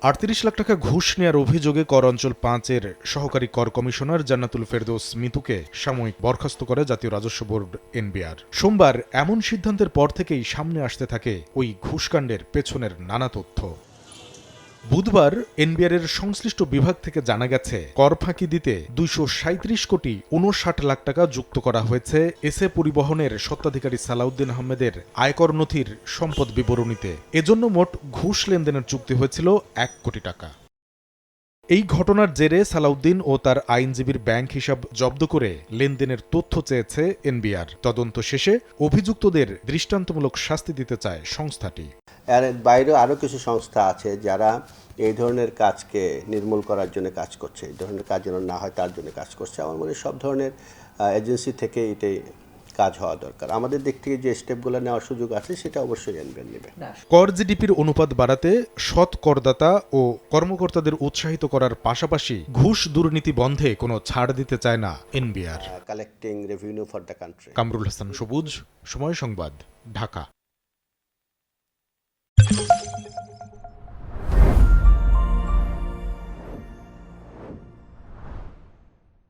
আটত্রিশ লাখ টাকা ঘুষ নেয়ার অভিযোগে কর অঞ্চল পাঁচের সহকারী কর কমিশনার জান্নাতুল ফেরদৌস মিতুকে সাময়িক বরখাস্ত করে জাতীয় রাজস্ব বোর্ড, এনবিআর। সোমবার এমন সিদ্ধান্তের পর থেকেই সামনে আসতে থাকে ওই ঘুষকাণ্ডের পেছনের নানা তথ্য। বুধবার এনবিআর এর সংশ্লিষ্ট বিভাগ থেকে জানা গেছে, কর ফাঁকি দিতে দুইশো কোটি উনষাট লাখ টাকা যুক্ত করা হয়েছে এসএ পরিবহনের স্বত্বাধিকারী সালাউদ্দিন আহমেদের আয়কর নথির সম্পদ বিবরণীতে। এজন্য মোট ঘুষ লেনদেনের চুক্তি হয়েছিল এক কোটি টাকা। এই ঘটনার জেরে সালাউদ্দিন ও তার আইনজীবীর ব্যাংক হিসাব জব্দ করে লেনদেনের তথ্য চেয়েছে এনবিআর। তদন্ত শেষে অভিযুক্তদের দৃষ্টান্তমূলক শাস্তি দিতে চায় সংস্থাটি। এর বাইরেও আরও কিছু সংস্থা আছে যারা এই ধরনের কাজকে নির্মূল করার জন্য কাজ করছে। এই ধরনের কাজ যেন না হয় তার জন্য কাজ করছে। আমার মনে হয় সব ধরনের এজেন্সি থেকে এটাই কাজ হওয়া দরকার। আমাদের দিক থেকে যে স্টেপগুলো নেওয়ার সুযোগ আছে সেটা অবশ্যই এনবেন নেবে। কর জিডিপির অনুপাত বাড়াতে সৎ করদাতা ও কর্মকর্তাদের উৎসাহিত করার পাশাপাশি ঘুষ দুর্নীতি বন্ধে কোনো ছাড় দিতে চায় না NBR collecting revenue for the country Kamrul Hasan Sabuj Somoy Sangbad Dhaka.